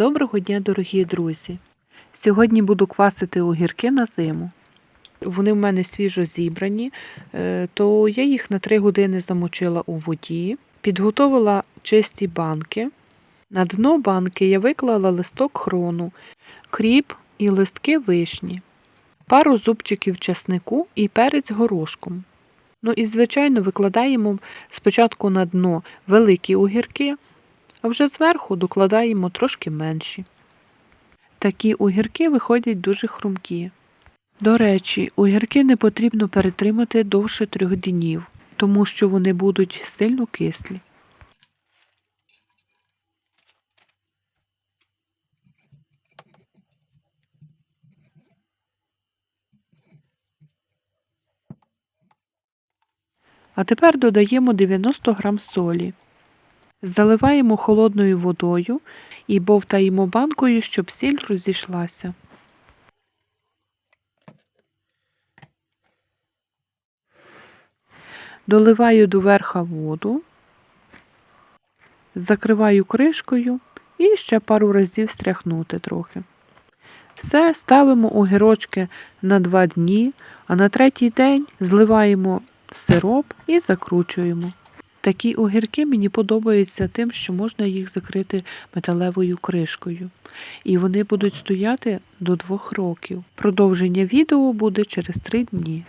Доброго дня, дорогі друзі! Сьогодні буду квасити огірки на зиму. Вони в мене свіжо зібрані, е, то я їх на 3 години замочила у воді, підготовила чисті банки. На дно банки я виклала листок хрону, кріп і листки вишні, пару зубчиків часнику і перець горошком. Ну і, звичайно, викладаємо спочатку на дно великі огірки, а вже зверху докладаємо трошки менші. Такі огірки виходять дуже хрумкі. До речі, огірки не потрібно перетримати довше трьох днів, тому що вони будуть сильно кислі. А тепер додаємо 90 г солі. Заливаємо холодною водою і бовтаємо банкою, щоб сіль розійшлася. Доливаю до верха воду, закриваю кришкою і ще пару разів стряхнути трохи. Все, ставимо огірочки на два дні, а на третій день зливаємо сироп і закручуємо. Такі огірки мені подобаються тим, що можна їх закрити металевою кришкою. І вони будуть стояти до двох років. Продовження відео буде через три дні.